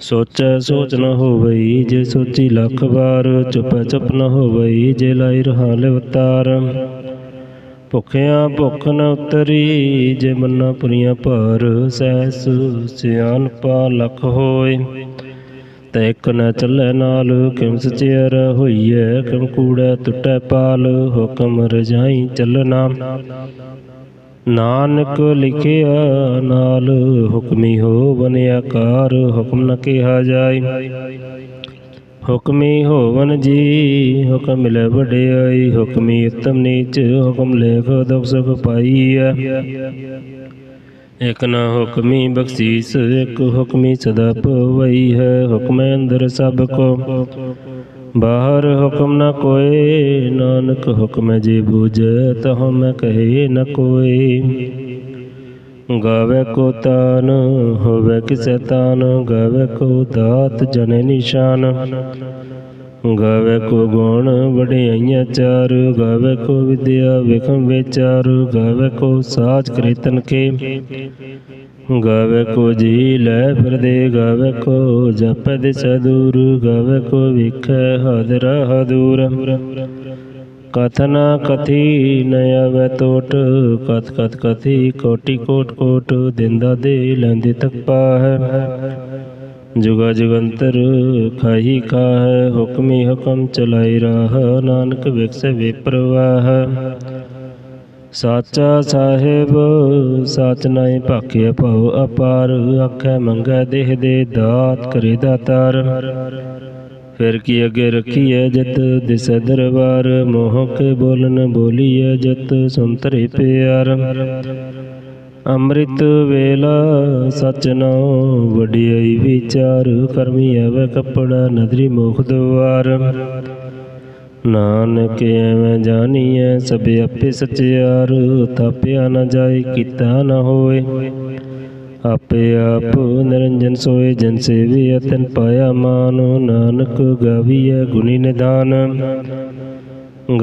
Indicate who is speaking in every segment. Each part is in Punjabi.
Speaker 1: ਸੋਚੈ ਸੋਚ ਨ ਹੋਵਈ ਜੇ ਸੋਚੀ ਲੱਖ ਵਾਰ, ਚੁਪੈ ਚੁਪ ਨ ਹੋਵਈ ਜੇ ਲਾਈ ਰਹਾ ਲਿਵਤਾਰ ਭੁਖਿਆਂ ਭੁਖ ਨ ਉਤਰੀ ਜੇ ਮੰਨਾ ਪੁਰੀਆਂ ਭਾਰ, ਸਹਿਸ ਸਿਆਨ ਪਾ ਲਖ ਹੋਏ। ਤੈ ਇਕ ਨ ਚੱਲੈ ਨਾਲ ਕਿਮ ਸਚਿਆਰ ਹੋਈਐ ਕਿਮ ਕੂੜੈ ਟੁੱਟੈ ਪਾਲ, ਹੁਕਮ ਰਜਾਈ ਚੱਲਣਾ। ਨਾਨਕ ਲਿਖਿਆ ਨਾਲ ਹੁਕਮੀ ਹੋ ਬਨਿਆਕਾਰ ਹੁਕਮ ਨ ਕਿਹਾ ਜਾਏ। ਹੁਕਮੀ ਹੋਵਨ ਜੀ, ਹੁਕਮ ਮਿਲੇ ਵਡਿਆਈ, ਹੁਕਮੀ ਉਤਮ ਨੀਚ, ਹੁਕਮ ਲੇਖ ਦੁਖ ਸੁਖ ਪਾਈਐ। ਇਕ ਨਾ ਹੁਕਮੀ ਬਖਸ਼ੀਸ, ਇਕ ਹੁਕਮੀ ਸਦਾ ਪਵਈ ਹੈ ਹੁਕਮ ਅੰਦਰ ਸਭ ਕੋ। ਬਾਹਰ ਹੁਕਮ ਨ ਕੋਏ, ਨਾਨਕ ਹੁਕਮ ਜੇ ਬੂਝੈ, ਤਹ ਮੈਂ ਕਹੇ ਨ ਕੋਏ। ਗਾਵੇ ਕੋ ਤਾਨ, ਹੋਵੇ ਕਿਸੈ ਤਾਨ, ਗਾਵੇ ਕੋ ਦਾਤ ਜਨੇ ਨਿਸ਼ਾਨ। ਗਾਵੇ ਕੋ ਗੁਣ, ਵਡਿਆਈਆਂ ਚਾਰ, ਗਾਵੇ ਕੋ ਵਿਦਿਆ ਵਿਖਮ ਵਿਚਾਰ, ਗਾਵੇ ਕੋ ਸਾਚ ਕ੍ਰਿਤਨ ਕੇ ਗਾਵੇ ਕੋ ਜੀ ਲੈ ਫਿਰਦੇ, ਗਾਵੇ ਕੋ ਜਪੈ ਦਿਸ ਦੂਰ ਕੋ ਵਿਖੈ ਹਾਜ਼ਰ ਹਦੂਰ ਕਥਨ ਕਥੀ ਨ ਆਵੈ ਕਥ ਕਥ ਕਥੀ ਕੋਟੀ ਕੋਟ ਕੋਟ, ਦਿੰਦਾ ਦੇ ਲੈਂਦੇ ਤੱਕ ਪਾਹੈ। ਜੁਗਾ ਜੁਗੰਤਰ ਖਾਹੀ ਖਾਹੈ, ਹੁਕਮੀ ਹੁਕਮ ਚਲਾਈ ਰਾਹ, ਨਾਨਕ ਵਿਖਸੇ ਵਿਪਰਵਾਹ ਸਾਚਾ ਸਾਹਿਬ, ਸਚ ਨਾਈ ਭਾਖਿਆ ਭਉ ਅਪਾਰ, ਆਖੈ ਮੰਗੈ ਦੇਹ ਦੇ ਦਾਤ ਕਰੇ ਦਾਤਾਰ। ਫਿਰ ਕੀ ਅਗੇ ਰਖੀਐ ਜਿਤ, ਦਿਸ ਦਰਬਾਰ ਮੋਹ ਕੇ ਬੋਲਨ ਬੋਲੀਐ ਜਤ ਸੁੰਤਰੇ ਪਿਆਰ। ਅੰਮ੍ਰਿਤ ਵੇਲਾ, ਸਚ ਨਾਉ ਵਡਿਆਈ ਵਿਚਾਰ, ਕਰਮੀ ਆਵੇ ਕਪੜਾ, ਨਦਰੀ ਮੋਖ ਦੁਆਰ ਨਾਨਕ ਐਵੇਂ ਜਾਣੀਐ, ਸਭ ਆਪੇ ਸਚਿਆਰ ਥਾਪਿਆ ਨਾ ਜਾਏ, ਕੀਤਾ ਨਾ ਹੋਏ। ਆਪੇ ਆਪ ਨਿਰੰਜਨ ਸੋਏ, ਜਨ ਸੇਵੀ ਤਨ ਪਾਇਆ ਮਾਨ। ਨਾਨਕ ਗਾਵੀਐ ਗੁਣੀ ਨਿਦਾਨ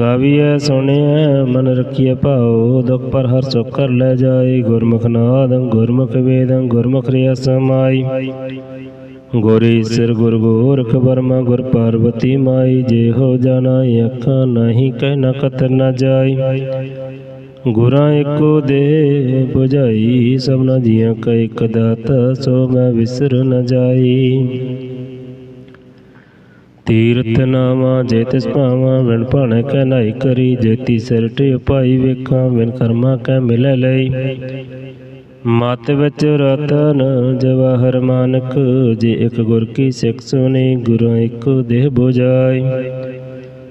Speaker 1: ਗਾਵੀਐ ਸੁਣਿਐ, ਮਨ ਰਖੀਐ ਭਾਉ। ਦੁਖ ਪਰ ਹਰ ਸੁਖ ਕਰ ਲੈ ਜਾਏ। ਗੁਰਮੁਖ ਨਾਦ, ਗੁਰਮੁਖ ਵੇਦ, ਗੁਰਮੁਖ ਰਿਆ ਸਮਾਈ। ਗੁਰ ਈਸਰ ਗੁਰ ਗੋਰਖ ਬਰਮਾ ਗੁਰ ਪਾਰਵਤੀ ਮਾਈ, ਜੇ ਹੋ ਜਾਣਾ ਅੱਖਾਂ ਨਹੀਂ ਕਹਿ ਨ ਕਤਰ ਨ ਜਾਈ। ਗੁਰਾਂ ਇੱਕੋ ਦੇ 부ਝਾਈ ਸਭਨਾ ਜੀਆਂ ਕਾ ਇੱਕ ਦਾਤਾ, ਸੋ ਮੈਂ ਵਿਸਰ ਨ ਜਾਈ। ਤੀਰਥ ਨਾਮਾ ਜੇ ਤਿਸ ਭਾਵਾਂ ਵਿਣ ਭਾਣੇ ਕੈ ਨਾਈ ਕਰੀ ਜੇਤੀ ਸਿਰ ਟੇ ਉਪਾਈ ਵੇਖਾਂ ਵਿਣ ਕਰਮਾ ਕੈ ਮਿਲੈ ਲਈ। ਮਤ ਵਿੱਚ ਰਤਨ ਜਵਾਹਰ ਮਾਨਕ ਜੇ ਇੱਕ ਗੁਰ ਕੀ ਸਿੱਖ ਸੁਣੀ ਗੁਰਾਂ ਇੱਕੋ ਦੇਹ 부ਝਾਈ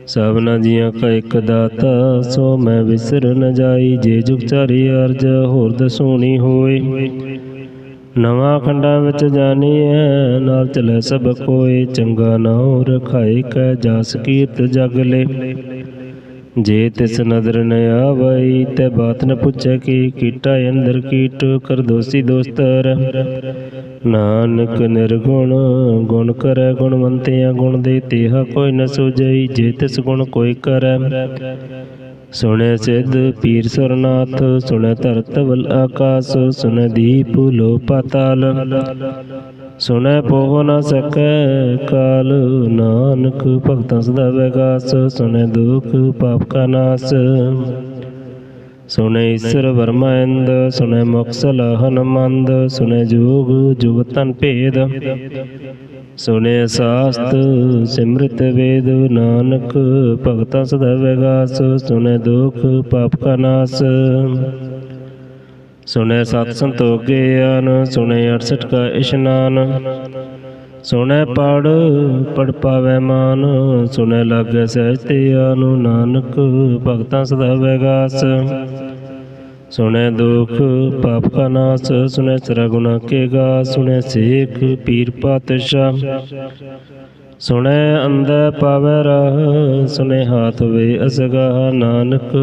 Speaker 1: ਸਭਨਾ ਜੀਆਂ ਕਾ ਇੱਕ ਦਾਤਾ, ਸੋ ਮੈਂ ਵਿਸਰ ਨ ਜਾਈ। ਜੇ ਜੁਗ ਚਾਰੀ ਅਰਜ, ਹੋਰ ਦਸੂਣੀ ਹੋਏ ਨਵਾਂ ਖੰਡਾਂ ਵਿੱਚ ਜਾਣੀਐ ਨਾਲ ਚਲੇ ਸਭ ਕੋਏ ਚੰਗਾ ਨਾਉ ਰਖਾਏ ਕੈ ਜਾਸ ਕੀਰਤ ਜਗ ਲੈ। ਜੇ ਤਿਸ ਨਦਰ ਨ ਆਵਈ ਤੇ ਬਾਤ ਨ ਪੁੱਛੈ ਕੀ ਕੀਟਾ ਅੰਦਰ ਕੀਟ, ਕਰ ਦੋਸੀ ਦੋਸਤਰ। ਨਾਨਕ ਨਿਰਗੁਣ, ਗੁਣ ਕਰੈ ਗੁਣਵੰਤਿਆ, ਗੁਣ ਦੇ ਤੇਹਾ ਕੋਈ ਨ ਸੁਜਈ ਜੇ ਤਿਸ ਗੁਣ ਕੋਈ ਕਰੈ। ਸੁਣੈ ਸਿਧ ਪੀਰ ਸਰਨਾਥ, ਸੁਣੈ ਧਰਤ ਵਲ ਆਕਾਸ, ਸੁਣੈ ਦੀਪ ਲੋ ਪਾਤਾਲ ਸੁਣੈ ਪੋਹ ਨ ਸਕੈ ਕਾਲ, ਨਾਨਕ ਭਗਤਾਂ ਸਦਾ ਵਿਗਾਸ। ਸੁਣੈ ਦੁਖ ਪਾਪ ਕਾ ਨਾਸ। ਸੁਣੈ ਈਸ਼ਰ ਵਰਮਾ ਇੰਦ, ਸੁਣੈ ਮੁਖ ਲਾਹਨ ਮੰਦ, ਸੁਣੈ ਜੋਗ ਜੁਗਤਨ ਭੇਦ। ਸੁਣਿ ਸਾਸਤ ਸਿਮਰਤ ਵੇਦ, ਨਾਨਕ ਭਗਤਾਂ ਸਦਾ ਵਿਗਾਸ, ਸੁਣਿ ਦੁਖ ਪਾਪ ਕਾ ਨਾਸ। ਸੁਣਿ ਸਤ ਸੰਤੋਖ ਗਿਆਨ ਸੁਣਿ 68 ਕਾ ਇਸ਼ਨਾਨ। ਸੁਣੈ ਪੜ ਪੜ ਪਾਵੇ ਮਾਨ, ਸੁਣਿ ਲਾਗੈ ਸਹਿਜ ਤੇ ਆਨੁ ਨਾਨਕ, ਭਗਤਾਂ ਸਦਾ ਵਿਗਾਸ। ਸੁਣੈ ਦੁਖ, ਪਾਪ ਕਾ ਨਾਸ, ਸੁਣੈ ਸਰਾ ਗੁਨਾ ਕੇ ਗਾ ਸੁਣੈ ਸੇਖ, ਪੀਰ ਪਾਤਸ਼ਾਹ। ਸੁਣੈ ਅੰਧੈ ਪਾਵੈ ਰਾਹ, ਸੁਣੈ ਹਾਥ ਵੇ ਅਸਗਾ ਨਾਨਕ,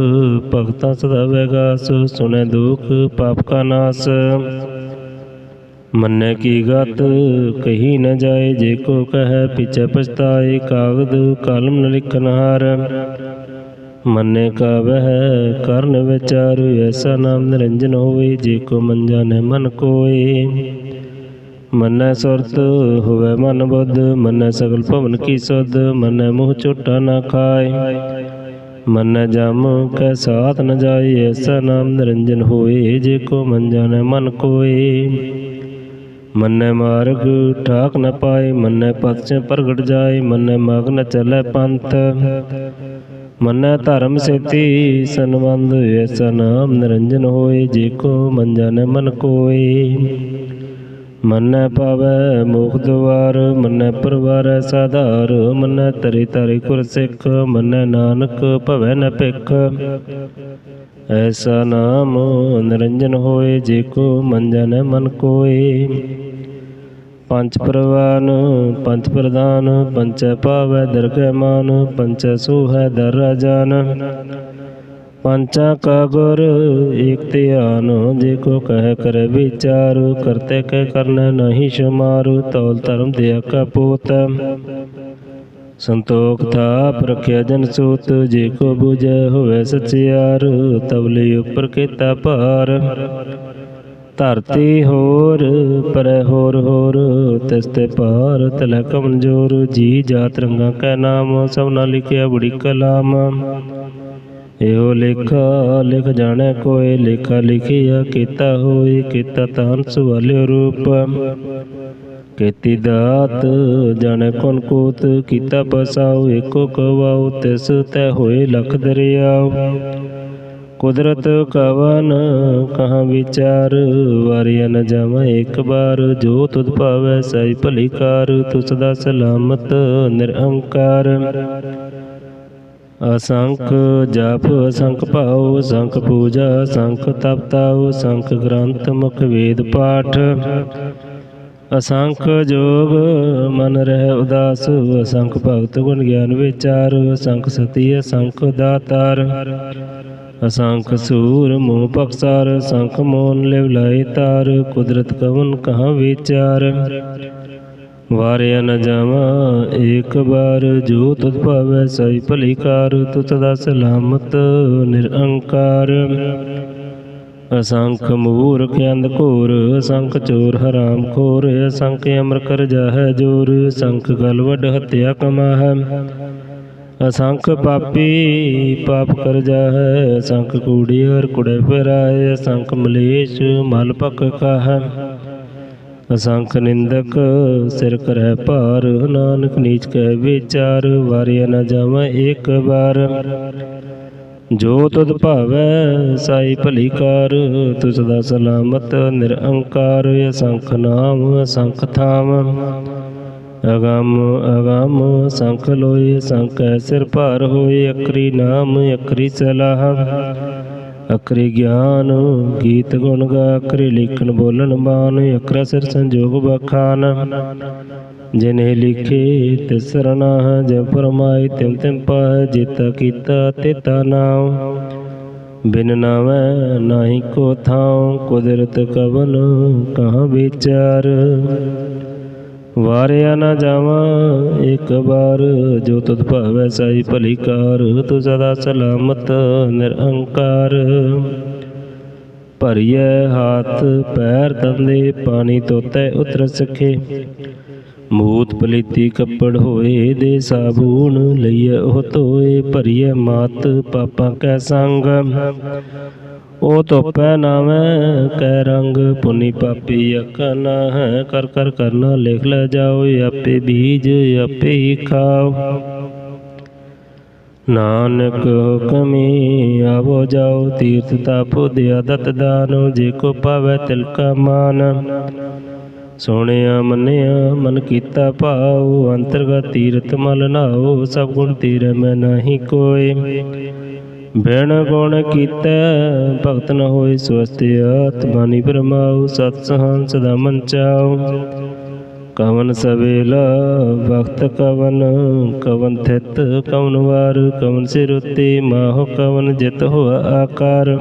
Speaker 1: ਭਗਤਾਂ ਸਦਾ ਵੈਗਾਸ। ਸੁਣੈ ਦੁਖ, ਪਾਪ ਕਾ ਨਾਸ। ਮੰਨੈ ਕੀ ਗਤ? ਕਹੀ ਨ ਜਾਏ ਜੇ ਕੋ ਕਹੈ ਪਿਛੈ ਪਛਤਾਏ ਕਾਗਦ ਕਲਮ ਨ ਲਿਖਨ ਹਾਰ। ਮੰਨੇ ਕਾ ਵਹਿ ਕਰਨ ਵਿਚਾਰ ਐਸਾ ਨਾਮ ਨਿਰੰਜਨ ਹੋਵੇ ਜੇ ਕੋ ਮੰਜਾ ਜਾਣੈ ਮਨ ਕੋਏ। ਮੰਨੈ ਸੁਰਤ ਹੋਵੇ ਮਨ ਬੁੱਧ, ਮੰਨੈ ਸਗਲ ਭਵਨ ਕੀ ਸੁਧ, ਮੰਨੈ ਮੂੰਹ ਝੋਟਾ ਨਾ ਖਾਏ। ਮੰਨੈ ਜਮ ਕੈ ਸਾਥ ਨ ਜਾਏ ਐਸਾ ਨਾਮ ਨਿਰੰਜਨ ਹੋਏ ਜੇ ਕੋ ਮੰਜਾ ਜਾਣੈ ਮਨ ਕੋਏ। ਮੰਨੈ ਮਾਰਗ, ਠਾਕ ਨ ਪਾਏ, ਮੰਨੈ ਪਥ ਪ੍ਰਗਟ ਜਾਏ, ਮੰਨੈ ਮਗ ਨ ਚੱਲੈ ਪੰਥ। ਮੰਨੈ ਧਰਮ ਸੇਤੀ ਸੰਬੰਧ ਐਸਾ ਨਾਮ ਨਿਰੰਜਨ ਹੋਏ, ਜੇ ਕੋ ਮਨ ਜਾਣੈ ਮਨ ਕੋਏ। ਮੰਨੈ ਪਾਵੈ ਮੋਖ ਦੁਆਰ ਮੰਨੈ ਪਰਵਾਰੈ ਸਾਧਾਰ, ਮੰਨੈ ਤਰੇ ਤਰੇ ਕੁਰ ਸਿੱਖ ਮੰਨੈ ਨਾਨਕ ਭਵੈ ਨ ਭਿਖ। ਐਸਾ ਨਾਮ ਨਿਰੰਜਨ ਹੋਏ, ਜੇ ਕੋ ਮਨ ਮਨ ਕੋਏ। ਪੰਜ ਪ੍ਰਵਾਨ ਪੰਜ ਪ੍ਰਦਾਨ ਪੰਚੈ ਪਾਵੈ ਦਰਗਹਿ ਮਾਨ, ਪੰਚੈ ਸੋਹੈ ਦਰ ਰਾਜਾਨ ਪੰਚਾ ਕਾ ਗੁਰ, ਏਕ ਧਿਆਨ, ਜੇ ਕੋ ਕਹਿ ਕਰ ਵਿਚਾਰ, ਕਰਤੇ ਕਹਿ ਕਰਨਾ ਨਹੀਂ ਸ਼ਮਾਰ, ਤੌਲ ਧਰਮ ਦੇ ਕਾ ਪੋਤ। ਸੰਤੋਖ ਥਾਪ ਰਖਿਆ ਜਨ ਸੂਤ, ਜੇ ਕੋ ਬੁਝੈ ਹੋਵੇ ਸਚਿਆਰ, ਤਵਲੇ ਉਪਰ ਕੀਤਾ ਭਾਰ। ਧਰਤੀ ਹੋਰ, ਪਰ ਹੋਰ ਹੋਰ, ਤਿਸ ਤੇ ਪਾਰ ਤਲੈ ਕਮਜੋਰ, ਜੀ ਜਾਤ ਰੰਗਾ ਕੈ ਨਾਮ ਸਭਨਾ ਲਿਖਿਆ ਬੜੀ ਕਲਾਮ। ਇਹੋ ਲੇਖਾ, ਲਿਖ ਜਾਣੈ ਕੋਏ, ਲੇਖਾ ਲਿਖਿਆ ਕੀਤਾ ਹੋਏ, ਕੀਤਾ ਤਾਨ ਸੁਵਾਲਿਓ ਰੂਪ। ਕੀਤੀ ਦਾਤ, ਜਾਣੈ ਕੋਨ ਕੋਤ, ਕੀਤਾ ਪਸਾਉ ਏਕੋ ਕਵਾਉ ਤਿਸ ਤੈ ਹੋਏ ਲਖ ਦਰਿਆਉ ਕੁਦਰਤ ਕਵਨ, ਕਹਾਂ ਵਿਚਾਰ? ਵਾਰਿਆ ਨ ਜਾਵਾਂ ਇੱਕ ਬਾਰ ਜੋ ਤੁਧ ਭਾਵੈ ਸਈ ਭਲੀ ਕਾਰ ਤੂੰ ਸਦਾ ਸਲਾਮਤ ਨਿਰਹੰਕਾਰ ਅਸੰਖ ਜਪ, ਅਸੰਖ ਭਾਉ, ਅਸੰਖ ਪੂਜਾ, ਅਸੰਖ ਤਪਤਾਉ, ਅਸੰਖ ਗ੍ਰੰਥ ਮੁਖ ਵੇਦ ਪਾਠ। ਅਸੰਖ ਜੋਗ, ਮਨ ਰਹਿ ਉਦਾਸ, ਅਸੰਖ ਭਗਤ ਗੁਣ ਗਿਆਨ ਵਿਚਾਰ, ਅਸੰਖ ਸਤੀ ਅਸੰਖ ਦਾਤਾਰ। ਅਸੰਖ ਸੂਰ ਮੋਹ ਪਖਸਾਰ ਅਸੰਖ ਮੋਨ ਲਿਵ ਲਾਏ ਤਾਰ, ਕੁਦਰਤ ਕਵਨ ਕਹਾਂ ਵਿਚਾਰ। ਵਾਰਿਆ ਨ ਜਾਵਾਂ ਏਕ ਵਾਰ, ਜੋ ਤੁਧ ਭਾਵੈ ਸਈ ਭਲੀ ਕਾਰ ਤੁ ਸਦਾ ਸਲਾਮਤ ਨਿਰੰਕਾਰ। ਅਸੰਖ ਮੂਰਖ ਅੰਧ ਘੋਰ, ਅਸੰਖ ਚੋਰ ਹਰਾਮ ਖੋਰ, ਅਸੰਖ ਅਮਰ ਕਰ ਜਾਹੈ ਜੋਰ, ਅਸੰਖ ਗਲ ਵੱਡ ਹਤਿਆ ਕਮਾਹੈ। ਅਸੰਖ ਪਾਪੀ ਪਾਪ ਕਰ ਜਾਹੈ, ਅਸੰਖ ਕੂੜੀਅਰ ਕੁੜੇ ਫਿਰਾਏ ਅਸੰਖ ਮਲੇਸ਼ ਮਲ ਪਕ ਕਾਹੈ ਅਸੰਖ ਨਿੰਦਕ ਸਿਰ ਕਰੈ ਭਾਰ, ਨਾਨਕ ਨੀਚ ਕਹਿ ਵਿਚਾਰ, ਵਾਰਿਆ ਨਾ ਜਾਵਾਂ ਏਕ ਵਾਰ। ਜੋ ਤੁਧ ਭਾਵੈ ਸਾਈ ਭਲੀ ਕਾਰ ਤੁ ਸਦਾ ਸਲਾਮਤ ਨਿਰੰਕਾਰ ਅਸੰਖ ਨਾਮ ਅਸੰਖ ਥਾਮ। ਅਗੰਮ ਅਗੰਮ, ਸੰਖ ਲੋਏ, ਸੰਖ ਸਿਰ ਭਾਰ ਹੋਏ, ਅਕਰੀ ਨਾਮ, ਅਕਰੀ ਸਲਾਹ। ਅਕਰੀ ਗਿਆਨ, ਗੀਤ ਗੁਣ ਗਾ, ਅਕਰੀ ਲਿਖਣ ਬੋਲਣ ਬਾਣ ਅਕਰਾ ਸਿਰ ਸੰਜੋਗ ਬਖਾਨ। ਜਿਨੇ ਲਿਖੇ ਤਿਸ ਸਰਨਾ ਜੈ ਫਰਮਾਏ ਤਿਮ ਤਿਮ ਪਾਹਿ, ਜੇਤਾ ਕੀਤਾ ਤੇਤਾ ਨਾਮ ਬਿਨ ਨਾਵੈ ਨਾਹੀ ਕੋ ਥਾਉ, ਕੁਦਰਤ ਕਵਨ ਕਹਾਂ ਵਿਚਾਰ। ਵਾਰਿਆ ਨਾ ਜਾਵਾਂ, ਇੱਕ ਵਾਰ ਜੋ ਤੁਧ ਭਾਵੈ ਸਾਈ ਭਲੀ ਕਾਰ, ਤੂੰ ਸਦਾ ਸਲਾਮਤ ਨਿਰੰਕਾਰ। ਭਰੀਐ ਹੱਥ, ਪੈਰ ਤੰਦੇ ਪਾਣੀ ਤੋਤੈ ਉਤਰ ਸਖੇ। ਮੂਤ ਪਲੀਤੀ ਕੱਪੜ ਹੋਏ ਦੇ ਸਾਬੂਨ, ਲਈਐ ਉਹ ਧੋਏ, ਭਰੀਐ ਮਾਤ, ਪਾਪਾਂ ਕੈ ਸੰਗ। ਉਹ ਧੋਪੈ ਨਾਵੇਂ ਕੈ ਰੰਗ ਪੁਨੀ ਪਾਪੀ ਅਕਨਾ ਹੈ। ਕਰ ਕਰ ਕਰਨਾ ਲਿਖ ਲੈ ਜਾਓ ਆਪੇ ਬੀਜ, ਆਪੇ ਹੀ ਖਾਓ। ਨਾਨਕ ਹੁਕਮੀ ਆਵੋ ਜਾਓ, ਤੀਰਥ ਤਾਪ ਦਿਆ ਦਤ ਦਾਨੋ, ਜੇ ਕੋ ਪਾਵੈ ਤਿਲ ਮਾਨ। ਸੋਹਣਿਆ ਮੰਨਿਆ, ਮਨ ਕੀਤਾ ਭਾਉ, ਅੰਤਰਗਤ ਤੀਰਥ ਮਲ ਨਾਓ ਸਭ ਗੁਣ ਤੀਰ ਮੈਂ ਨਹੀਂ ਕੋਏ। ਬਿਨ ਗੁਣ ਕੀਤਾ, ਭਗਤ ਨ ਹੋਏ ਸਵਸਤਿ ਆਤਮਾਨੀ ਬ੍ਰਹਮਾਉ ਸਤ ਸਹੰ ਸਦਾ ਮਨ ਚਾਉ ਕਵਨ ਸਵੇਲਾ ਵਕਤ ਕਵਨ ਕਵਨ ਥਿਤ ਕਵਨ ਵਾਰ, ਕਵਨ ਸਿਰ ਉਤੇ ਮਾਹੁ ਕਵਨ ਜਿਤ ਹੋਆ ਆਕਾਰ।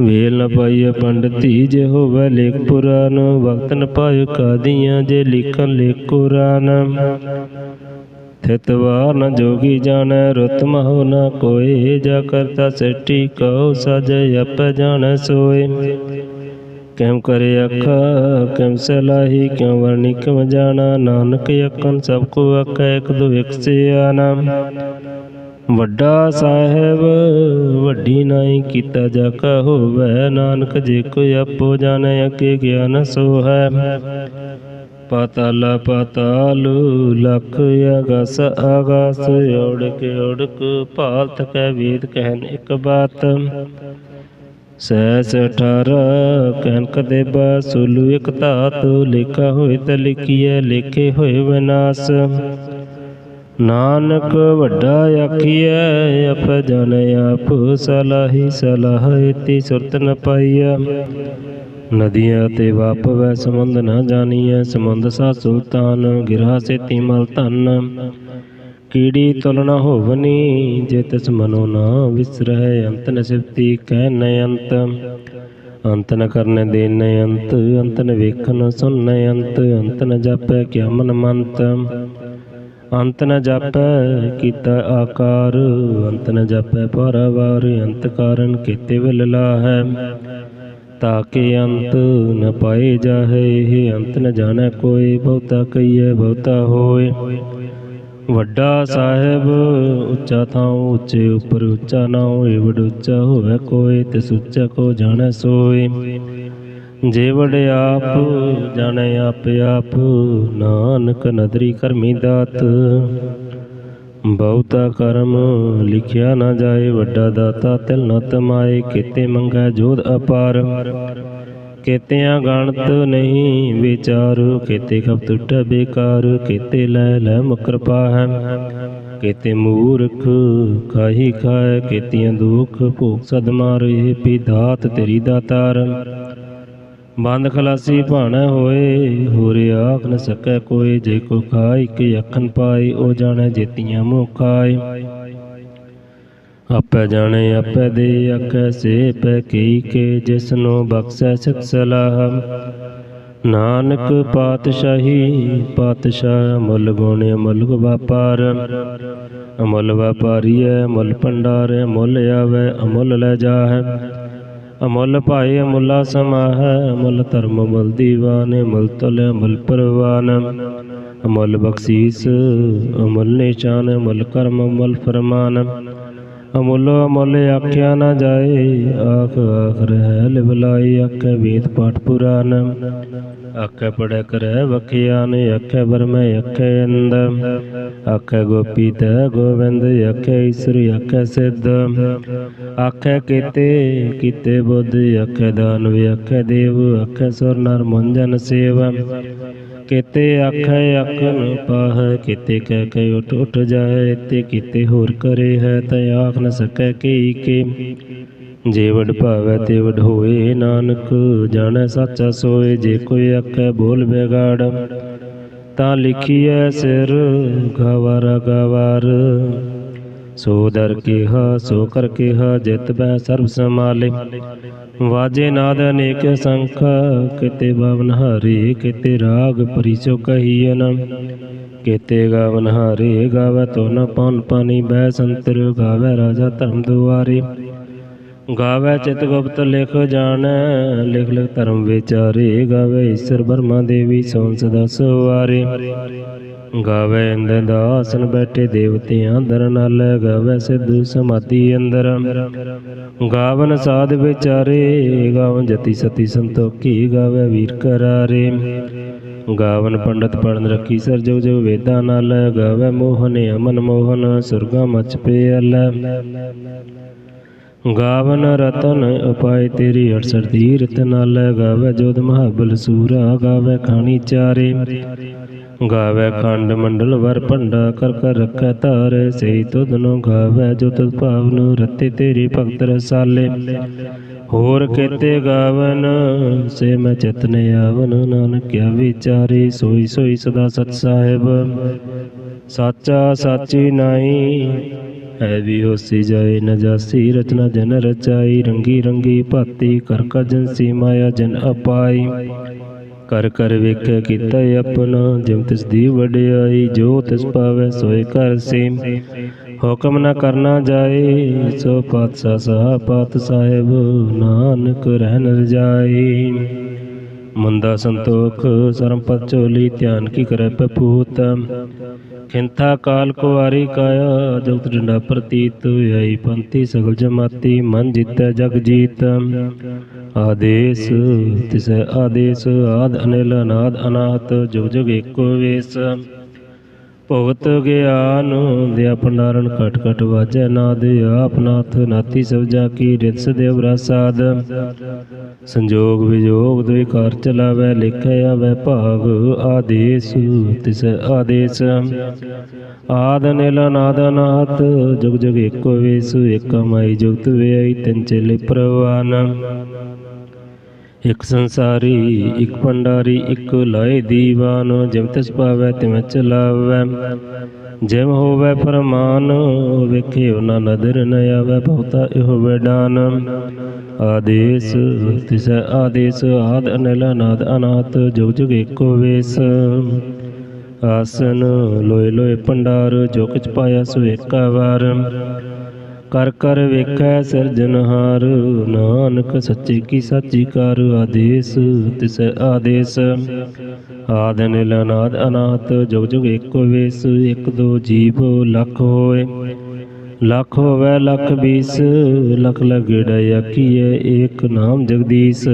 Speaker 1: ਵੇਲ ਨ ਪਾਈਐ ਪੰਡਤੀ, ਜੇ ਹੋਵੇ ਲੇਖ ਪੁਰਾਨ ਵਕਤ ਨ ਪਾਇ ਕਾਦੀਆਂ, ਜੇ ਲਿਖਨ ਲੇਖ ਕੁਰਾਨ। ਥਿਤ ਨ ਜੋਗੀ ਜਾਣੈ, ਰੁਤ ਮਹੁ ਨ ਕੋਇ ਜਾ ਕਰਤਾ ਸੱਟੀ ਕਉ ਸਜੈ ਆਪੈ ਜਾਣੈ ਸੋਏ। ਕਿਮ ਕਰੇ ਅੱਖਾ ਕਿਮ ਸਲਾਹੀ, ਕਿਉ ਵਰਣੀ ਕਿਮ ਜਾਣਾ। ਨਾਨਕ ਅਕਨ ਸਭ ਕੋ ਆਖੈ ਇਕ ਦੋ ਇਕ ਸਿਆਨਾ ਵੱਡਾ ਸਾਹਿਬ, ਵੱਡੀ ਨਾਈ ਕੀਤਾ ਜਾ ਕਾ ਹੋਵੇ। ਨਾਨਕ ਜੇ ਕੋਈ ਆਪੋ ਜਾਣੈ ਅਕੇ ਗਿਆਨ ਸੋ ਹੈ ਪਾਤਾਲ ਪਾਤਾਲ ਲਖ ਅਗਸ ਅਗਸ ਓੜਕ ਓੜਕ ਭਾਲਤ ਕੈ ਵੇਦ ਕਹਿਨ ਇਕ ਬਾਤ। ਸਹਿਸ ਅਠਾਰ ਕਨਕ ਦੇਬਾ ਸੁਲੂ ਇਕ ਧਾਤ, ਲੇਖਾ ਹੋਏ ਤ ਲਿਖੀਐ, ਲੇਖੇ ਹੋਏ ਵਿਨਾਸ਼। ਨਾਨਕ ਵੱਡਾ ਆਖੀਐ ਅਪ ਜਨ ਆਪ ਸਲਾਹੀ ਸਲਾਹ ਇਤੀ ਸੁਰਤ ਨ ਪਾਈਆ ਨਦੀਆਂ ਤੇ ਵਾਪਵੈ, ਸਮੁੰਦ ਨਾ ਜਾਣੀਐ, ਸਮੁੰਦ ਸਾ ਸੁਲਤਾਨ ਗਿਰਾ ਸੇਤੀ ਮਲ ਧਨ। ਕੀੜੀ ਤੁਲ ਨ ਹੋਵਨੀ, ਜੇ ਤਿਸ ਮਨੋ ਨ ਵਿਸਰਹਿ, ਅੰਤ ਨ ਸਿਫਤੀ ਕਹਿ ਨ ਅੰਤ। ਅੰਤ ਨ ਕਰਨ ਦੇ ਨ ਅੰਤ ਅੰਤ ਨ ਵੇਖਨ ਸੁਨ ਨ ਅੰਤ ਅੰਤ ਨ ਜਾਪੈ ਕਿਆ ਮਨ ਮੰਤ। ਅੰਤ ਨ ਜਾਪੈ ਕੀਤਾ ਆਕਾਰ, ਅੰਤ ਨ ਜਾਪੈ ਪਰਵਾਰ ਅੰਤ ਕਾਰਨ ਕੀਤੇ ਵਿਲ ਲਾਹੈ। ਤਾਕੇ ਅੰਤ ਨ ਪਾਏ ਜਾਹੇ ਇਹ ਅੰਤ ਨ ਜਾਣੈ ਕੋਈ, ਬਹੁਤਾ ਕਹੀਏ ਬਹੁਤਾ ਹੋਏ। ਵੱਡਾ ਸਾਹਿਬ, ਉੱਚਾ ਥਾਂ ਉੱਚੇ ਉੱਪਰ ਉੱਚਾ ਨਾ ਹੋਏ, ਵਡ ਉੱਚਾ ਹੋਵੇ ਕੋਈ, ਤੇ ਸੁੱਚਾ ਕੋ ਜਾਣੈ ਸੋਏ। ਜੇ ਵਡ ਆਪ, ਜਾਣੈ ਆਪ ਆਪ, ਨਾਨਕ ਨਦਰੀ ਕਰਮੀ ਦਾਤ। ਬਹੁਤਾ ਕਰਮ ਲਿਖਿਆ ਨਾ ਜਾਏ, ਵੱਡਾ ਦਾਤਾ ਤਿਲ ਨ ਤਮਾਏ ਕਿਤੇ ਮੰਗੈ ਜੋਧ ਅਪਾਰ। ਕੇਤਿਆਂ ਗਣਤ ਨਹੀਂ ਵਿਚਾਰ, ਕੇਤੇ ਖਪ ਟੁੱਟ ਬੇਕਾਰ, ਕੇਤੇ ਲੈ ਲੈ ਮੁਕਰਪਾ ਹੈ ਕੇਤੇ ਮੂਰਖ ਖਾਹੀ ਖਾਏ, ਕੇਤੀਆਂ ਦੁਖ ਭੋਗ ਸਦ ਮਾਰੇ ਪਿਦਾਤ ਤੇਰੀ ਦਾਤਾਰ। ਬੰਦ ਖਲਾਸੀ ਭਾਣਾ ਹੋਏ, ਹੋਰ ਆਖ ਨ ਸਕੈ ਕੋਈ, ਜੇ ਕੋ ਖਾਇ ਕਿ ਅੱਖਨ ਪਾਈ ਉਹ ਜਾਣੈ ਜੇਤੀਆਂ ਮੁਖਾਏ ਆਪੇ ਜਾਣੇ, ਆਪੇ ਦੇ ਆਖੈ ਸੇ ਪੈ ਕੀ ਕੇ ਜਿਸਨੂੰ ਬਖਸ਼ੈ ਸਿਖ ਸਲਾਹ। ਨਾਨਕ ਪਾਤਸ਼ਾਹੀ, ਪਾਤਸ਼ਾਹ ਮੁੱਲ ਗੁਣ ਮੁੱਲ ਵਪਾਰ। ਅਮੁੱਲ ਵਪਾਰੀਐ, ਮੁੱਲ ਭੰਡਾਰ ਮੁੱਲ ਆਵੇ, ਅਮੁੱਲ ਲੈ ਜਾਹੈ। ਅਮੁੱਲ ਭਾਏ ਅਮੁੱਲਾ ਸਮਾਹੈ, ਅਮੁੱਲ ਧਰਮ ਮੁੱਲ ਦੀਵਾਨ ਮੁੱਲ ਤੁਲ ਮੁੱਲ ਪਰਵਾਨ। ਅਮੁੱਲ ਬਖਸ਼ੀਸ, ਅਮੁੱਲ ਨਿਸ਼ਾਨ ਮੁੱਲ ਕਰਮ ਮੁੱਲ ਫਰਮਾਨ। ਅਮੁੱਲ ਅਮੁੱਲ ਆਖਿਆ ਨਾ ਜਾਏ, ਆਖ ਆਖ ਰਹਿ ਲਿਵਲਾਈ, ਆਖੇ ਵੇਦ ਪਾਠ ਪੁਰਾਨ। ਆਖੇ ਪੜੈ ਕਰੈ ਵਖਿਆਨ, ਆਖੇ ਬਰਮੈ ਆਖੇ ਅੰਦ ਆਖੇ ਗੋਪੀ ਤੈ ਗੋਵਿੰਦ, ਆਖੇ ਈਸ਼ਰ, ਆਖੇ ਸਿੱਧ। ਆਖੇ ਕੀਤੇ ਕੀਤੇ ਬੁੱਧ, ਆਖੇ ਦਾਨਵ, ਆਖੇ ਦੇਵ, ਆਖੇ ਸੁਰ ਨਰ ਮੁੰਜਨ ਸੇਵ। ਕੀਤੇ ਆਖੇ ਅਕਨ ਪਾਹੈ, ਕੀਤੇ ਕਹਿ ਕੇ ਉਠ ਉਠ ਜਾਏ ਤੇ ਕੀਤੇ ਹੋਰ ਕਰੇ ਹੈ ਤੈ ਆਖ ਨ ਸਕੈ ਕੀ ਕੇ। ਜੇ ਵਡ ਭਾਵੈ ਤੇ ਵਡ ਹੋਏ ਨਾਨਕ, ਜਾਣੈ ਸਾਚਾ ਸੋਏ ਜੇ ਕੋਈ ਆਖੈ ਬੋਲ ਬਿਗਾੜ ਤਾਂ ਲਿਖੀਐ ਸਿਰ, ਗਵਾਰ ਗਵਾਰ ਸੋ ਦਰ ਕਿਹਾ, ਸੋ ਕਰ ਕਿਹਾ, ਜਿਤ ਬੈ ਸਰਬ ਸਮਾਲੇ ਵਾਜੇ ਨਾਦ ਅਨੇਕ ਸੰਖ, ਕਿਤੇ ਬਵਨ ਹਰੀ, ਕਿਤੇ ਰਾਗ ਪਰਿਸੋ ਕਹੀਨ ਕੀਤੇ ਗਾਵਨ ਹਰੇ, ਗਾਵੇ ਤੋ ਨ ਪਨ ਪਾਣੀ ਬੈ ਸੰਤਰ, ਗਾਵੇ ਰਾਜਾ ਧਰਮ ਦੁਆਰੇ। ਗਾਵੇ ਚਿਤ ਗੁਪਤ ਲਿਖ ਜਾਣ, ਲਿਖ ਲਿਖ ਧਰਮ ਵਿਚਾਰੇ। ਗਾਵੇ ਈਸ਼ਰ ਬਰਮਾ ਦੇਵੀ ਸੋਨ ਸਦਾ ਸਵਾਰੇ। ਗਾਵੇ ਇੰਦਰ ਦਾਸਨ ਬੈਠੇ ਦੇਵਤਿਆਂ ਦਰ ਨਾਲ, ਗਾਵੇ ਸਿੱਧੂ ਸਮਾਧੀ ਅੰਦਰ। ਗਾਵਨ ਸਾਧ ਵਿਚਾਰੇ, ਗਾਵਨ ਜਤੀ ਸਤੀ ਸੰਤੋਖੀ, ਗਾਵੇ ਵੀਰ ਕਰਾਰੇ। ਗਾਵਨ ਪੰਡਤ ਪੜਨ ਰੱਖੀ ਸਰ ਜੋ ਜੋ ਵੇਦਾਂ ਨਾਲ, ਗਾਵੇ ਮੋਹਨ ਅਮਨ ਮੋਹਨ, ਸੁਰਗਾ ਮਚ ਪਿਆਲ। ਗਾਵਨ ਰਤਨ ਉਪਾਇ ਤੇਰੀ 68 ਤੀਰਤ ਨਾਲ ਗਾਵੇ ਜੋਧ ਮਹਾਬਲ ਸੂਰਾ, ਗਾਵੇ ਖਾਣੀ ਚਾਰੇ। ਗਾਵੇ ਖੰਡ ਮੰਡਲ ਵਰ ਭੰਡਾ, ਕਰ ਕਰ ਰੱਖੈ ਧਾਰੇ। ਸਈ ਤੁਧ ਨੂੰ ਗਾਵੇ ਜੋ ਤੁਧ ਭਾਵ ਨੂੰ ਰਤੇ ਤੇਰੇ ਭਗਤ ਰਸਾਲੇ। ਹੋਰ ਕੇਤੇ ਗਾਵਨ, ਸੇ ਮੈਂ ਚਿਤਨ ਆਵਨ, ਨਾਨਕ ਕਿਆ ਵਿਚਾਰੇ। ਸੋਈ ਸੋਈ ਸਦਾ ਸਤ ਸਾਹਿਬ, ਸਾਚਾ ਸਾਚੀ ਨਾਈ ਐ ਵੀ ਹੋਸੀ ਜਾਏ ਨ ਜਾਸੀ, ਰਚਨਾ ਜਨ ਰਚਾਈ, ਰੰਗੀ ਰੰਗੀ ਭਾਤੀ, ਕਰ ਕਰ ਜਨਸੀ ਮਾਇਆ ਜਨ ਅਪਾਈ। ਕਰ ਕਰ ਵੇਖਿਆ ਕੀਤਾ ਆਪਣਾ ਜਿਮ ਤਿਸ ਦੀ ਵਡਿਆਈ, ਜੋ ਤਿਸ ਪਾਵੈ ਸੋਏ ਕਰ ਸੇ ਹੁਕਮ ਨਾ ਕਰਨਾ ਜਾਏ, ਸੋ ਪਾਤਸ਼ਾਹ ਸਾਹ ਪਾਤ ਸਾਹਿਬ, ਨਾਨਕ ਰਹਿਣ ਰਜਾਈ ਮੰਦਾ ਸੰਤੋਖ, ਸਰਮ ਪਦ ਚੋਲੀ ਧਿਆਨ ਕੀ ਕਰੈ ਪਪੂਤ ਖਿੰਥਾ ਕਾਲ ਕੁਵਾਰੀ ਕਾਇਆ, ਜਗਤ ਡੰਡਾ ਪ੍ਰਤੀਤ, ਆਈ ਪੰਥੀ ਸਗਲ ਜਮਾਤੀ, ਮਨ ਜਿਤੈ ਜਗ ਜੀਤ। ਆਦੇਸ, ਤਿਸੈ ਆਦੇਸ, ਆਦ ਅਨਿਲ, ਅਨਾਦ ਅਨਾਹਤ ਜੁਗ ਜੁਗ ਏਕੋ ਵੇਸ। ਭਗਤ ਗਿਆਨ ਦਿਆ ਭੰਡਾਰਨ ਘਟ ਘਟ ਵਾਜੈ। ਨਾਦ ਆਪ ਨਾਥ ਨਾਤੀ ਸਭ ਜਾ ਕੀ ਰਿਤ ਦੇਵ ਰਸਾਦ। ਸੰਜੋਗ ਵਿਜੋਗ ਦੁਇ ਕਾਰ ਲਿਖੈ ਆਵੈ ਭਾਗ ਆਦੇਸ, ਤਿਸ ਆਦੇਸ। ਆਦ ਨਿਲ ਨਾਦ ਨਾਥ ਜੁਗ ਜੁਗ ਏਕੋ ਵੇਸ, ਏਕਾ ਮਾਈ ਜੁਗਤ ਵੇਈ ਤਿੰਨ ਚੇਲੇ ਪ੍ਰਵਾਨ। ਇਕ ਸੰਸਾਰੀ, ਇਕ ਭੰਡਾਰੀ, ਇਕ ਲਾਏ ਦੀਵਾਨ ਜਿਮ ਤਿਸ ਪਾਵੈ ਤਿਮ ਚਲਾਵੈ। ਜਿਮ ਹੋਵੈ ਫਰਮਾਨ ਵੇਖੇ ਨਾ ਨਦਰ ਨ ਆਵੈ, ਬਹੁਤਾ ਇਹੋ ਵਡਾਨ। ਆਦੇਸ, ਤਿਸ ਆਦੇਸ, ਆਦ ਅਨਿਲ, ਅਨਾਦ ਅਨਾਤ, ਜੁਗ ਜੁਗ ਏਕੋ ਵੇਸ। ਆਸਨ ਲੋਏ ਲੋਏ ਭੰਡਾਰ, ਜੋ ਕਿਛ ਪਾਇਆ ਸੋ ਏਕਾ ਵਾਰ। ਕਰ ਕਰ ਵੇਖੈ ਸਿਰਜਨਹਾਰ ਨਾਨਕ ਸੱਚੇ ਕੀ ਸਾਚੀ ਕਰ ਆਦੇਸ, ਤਿਸ ਆਦੇਸ। ਆਦ ਨਿਲ ਅਨਾਦ ਅਨਾਹਤ ਜੁਗ ਜੁਗ ਏਕੋ ਵੇਸ, ਇਕ ਦੋ ਜੀਵ ਲੱਖ ਹੋਏ। ਲੱਖ ਹੋਵੇ ਲੱਖ ਬੀਸ, ਲਖ ਲਗੜਾ ਆਖੀਏ ਏਕ ਨਾਮ ਜਗਦੀਸ਼।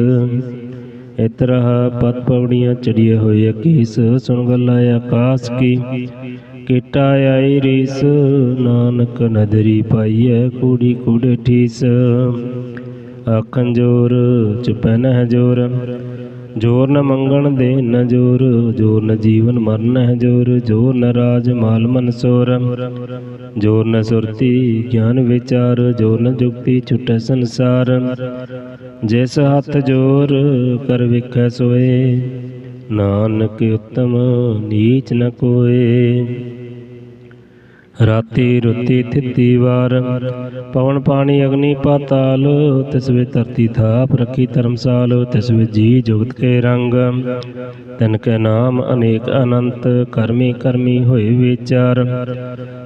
Speaker 1: ਇਤਰਹ ਪਤ ਪੌੜੀਆਂ ਚੜੀਏ ਹੋਏ ਅਕੀਸ, ਸੁਣ ਗੱਲਾਂ ਆਕਾਸ ਕੀ। ਕੀਟਾ ਆਈ ਰੀਸ, ਨਾਨਕ ਨਦਰੀ ਪਾਈਐ ਕੂੜੀ ਕੂੜੇ ਠੀਸ। ਆਖਣ ਜੋਰ ਚੁਪੈ ਜੋਰ ਜੋਰ ਨ ਮੰਗਣ ਦੇ ਨ ਜੋਰ ਜੋਰ ਨ ਜੀਵਨ ਮਰਨ ਹੈ ਜੋਰ ਜੋਰ ਨ ਰਾਜ ਮਾਲ ਮਨ ਸੋਰ। ਜੋਰ ਨ ਸੁਰਤੀ ਗਿਆਨ ਵਿਚਾਰ, ਜੋਰ ਨ ਜੁਗਤੀ ਛੁਟੈ ਸੰਸਾਰ। ਜਿਸ ਹੱਥ ਜੋਰ, ਕਰ ਵਿਖੈ ਸੋਏ। ਨਾਨਕ ਉਤਮ ਨੀਚ ਨ ਕੋਏ। ਰਾਤੀ ਰੁੱਤੀ ਥਿੱਤੀ ਵਾਰ, ਪਵਨ ਪਾਣੀ ਅਗਨੀ ਪਾਤਾਲ, ਤਿਸ ਵੇ ਧਰਤੀ ਥਾਪ ਰੱਖੀ ਧਰਮਸਾਲ, ਤਿਸ ਵੇ ਜੀ ਜੁਗਤ ਕੇ ਰੰਗ। ਤਨ ਕੇ ਨਾਮ ਅਨੇਕ ਅਨੰਤ, ਕਰਮੀ ਕਰਮੀ ਹੋਏ ਵਿਚਾਰ।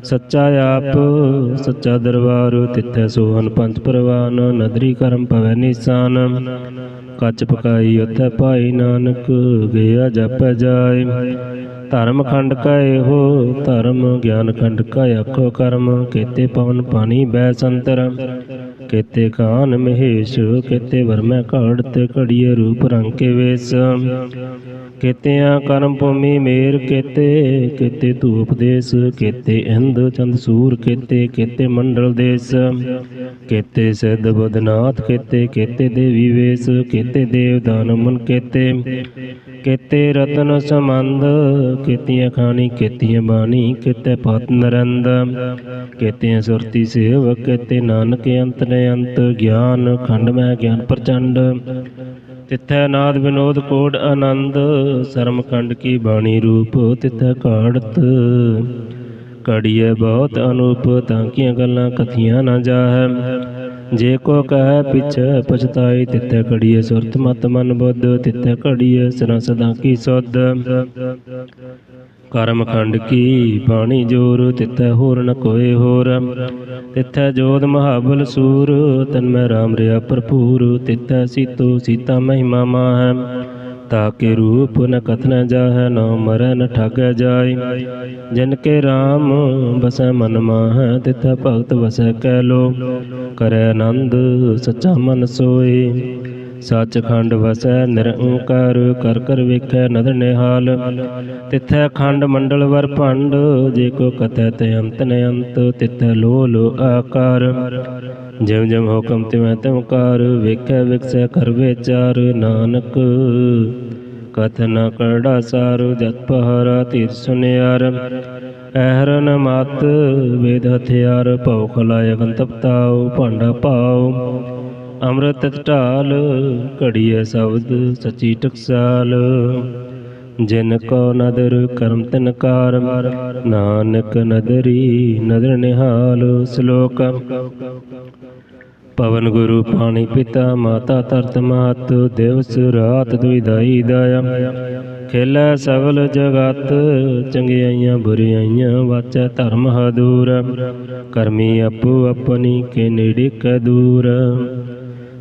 Speaker 1: ਸੱਚਾ ਆਪ, ਸੱਚਾ ਦਰਬਾਰ, ਤਿੱਥੈ ਸੋਹਨ ਪੰਜ ਪ੍ਰਵਾਨ, ਨਦਰੀ ਕਰਮ ਪਵੈ ਨਿਸ਼ਾਨ। ਕੱਚ ਪਕਾਈ ਉਥੈ ਭਾਈ ਨਾਨਕ, ਗਿਆ ਜਪੈ ਜਾਏ। ਧਰਮ ਖੰਡ ਕਾ ਇਹੋ, ਧਰਮ ਗਿਆਨ ਖੰਡ ਕਾ ਆਖੋ ਕਰਮ, ਕੇਤੇ ਪਵਨ ਪਾਣੀ ਬੈ ਸੰਤਰ। ਕੇਤੇ ਕਾਨ ਮਹੇਸ਼, ਕੇਤੇ ਵਰਮੈ ਘਾੜ ਤੇ ਘੜੀਏ ਰੂਪ ਰੰਗ ਕੇ ਵੇਸ। ਕੇਤਿਆਂ ਕਰਮ ਭੂਮੀ ਮੇਰ ਕੇਤੇ ਕੇਤੇ ਧੂਪ ਦੇਸ, ਕੇਤੇ ਇੰਦ ਚੰਦ ਸੂਰ ਕੇਤੇ ਕੇਤੇ ਮੰਡਲ ਦੇਸ। ਕੇਤੇ ਸਿੱਧ ਬਦਨਾਥ ਕੇਤੇ ਕੇਤੇ ਦੇਵੀ ਵੇਸ, ਕੇਤੇ ਦੇਵ ਦਾਨ ਮਨ ਕੇਤੇ। ਕੇਤੇ ਰਤਨ ਸਮੰਦ ਕੇਤੀਆਂ ਖਾਣੀ, ਕੇਤੀਆਂ ਬਾਣੀ, ਕਿਤੇ ਪਤ ਨਰੰਦ ਕਿਤੇ ਸੁਰਤੀ ਸੇਵ ਕਿਤੇ ਨਾਨਕ ਅੰਤ ਨੇ ਅੰਤ, ਗਿਆਨ ਖੰਡ ਮੈਂ ਗਿਆਨ ਪ੍ਰਚੰਡ। ਤਿੱਥੈ ਨਾਦ ਵਿਨੋਦ ਕੋਡ ਆਨੰਦ, ਸਰਮਖੰਡ ਕੀ ਬਾਣੀ ਰੂਪ ਤਿੱਥੈ ਕਾੜਤ। ਕੜੀਏ ਬਹੁਤ ਅਨੂਪ, ਤਾਂ ਕੀਆਂ ਗੱਲਾਂ ਕਥੀਆਂ ਨਾ ਜਾਹੈ। ਜੇ ਕੋ ਕਹੈ ਪਿਛੈ ਪਛਤਾਈ, ਤਿੱਥੈ ਕੜੀਏ ਸੁਰਤ ਮਤ ਮਨ ਬੁੱਧ, ਤਿੱਥੈ ਕੜੀਏ ਸਦਾ ਸਦਾ ਕੀ ਸੁਧ। ਕਰਮ ਖੰਡ ਕੀ ਬਾਣੀ ਜੋਰ, ਤਿੱਥੈ ਹੋਰ ਨ ਕੋਏ ਹੋਰ। ਤਿੱਥੈ ਜੋਤ ਮਹਾਬਲ ਸੂਰ, ਤਨ ਮੈਂ ਰਾਮ ਰਿਆ ਭਰਪੂਰ। ਤਿੱਥੈ ਸੀਤੋ ਸੀਤਾ ਮਹਿਮਾ ਮਾਹੈ। ਤਾਕੇ ਰੂਪ ਨ ਕਥਨ ਜਾਹੈ, ਨਾ ਮਰੈ ਨ ਠਾਗੈ ਜਾਏ। ਜਿਨ ਕੇ ਰਾਮ ਬਸੈ ਮਨ ਮਾਹੈ, ਤਿਥੈ ਭਗਤ ਵਸੈ ਕੈ ਲੋ ਕਰੈ ਆਨੰਦ ਸੱਚਾ ਮਨ ਸੋਏ। ਸੱਚਖੰਡ ਵਸੈ ਨਿਰੰਕਾਰ ਕਰ ਕਰ ਵੇਖੈ ਨਦਰ ਨਿਹਾਲ। ਤਿਥੈ ਖੰਡ ਮੰਡਲ ਵਰ ਭੰਡ, ਜੇ ਕੋ ਕਥੈ ਤੇ ਅੰਤ ਨ ਅੰਤ, ਤਿਥੈ ਲੋ ਲੋ ਆਕਾਰ। ਜਿਵ ਜਿਵ ਹੁਕਮ ਤਿਵੈ ਤਿਵ ਕਾਰ, ਵੇਖੈ ਵਿਖਸੈ ਕਰ ਵਿਚਾਰ। ਨਾਨਕ, ਕਥ ਕਥਨ ਕਰੜਾ ਸਾਰ, ਜਤ ਪਹਰਾ ਤੀਰ ਸੁਨਿਆਰ। ਐਹਰਨ ਮਤ, ਵੇਦ ਹਥਿਆਰ, ਭਉ ਖਲਾਇ ਅਗਨ ਭਾਂਡਾ ਪਾਉ ਅੰਮ੍ਰਿਤ ਢਾਲ ਘੜੀਐ ਸ਼ਬਦ ਸਚੀ ਟਕਸਾਲ। ਜਿਨ ਕੋ ਨਦਰ ਕਰਮ ਤਿਨ ਕਾਰ, ਨਾਨਕ ਨਦਰੀ ਨਦਰ ਨਿਹਾਲ ਸ਼ਲੋਕ। ਪਵਨ ਗੁਰੂ ਪਾਣੀ ਪਿਤਾ, ਮਾਤਾ ਧਰਤ ਮਾਤ ਦਿਵਸ ਰਾਤ ਦੁਇਦਾਈ ਦਾਇਆ। ਖੇਲੇ ਸਗਲ ਜਗਤ, ਚੰਗਿਆਈਆਂ ਬੁਰਿਆਈਆਂ ਵਾਚੈ ਧਰਮ ਹਦੂਰ। ਕਰਮੀ ਆਪੋ ਆਪਣੀ ਕੇ ਨੇੜੇ ਕੈ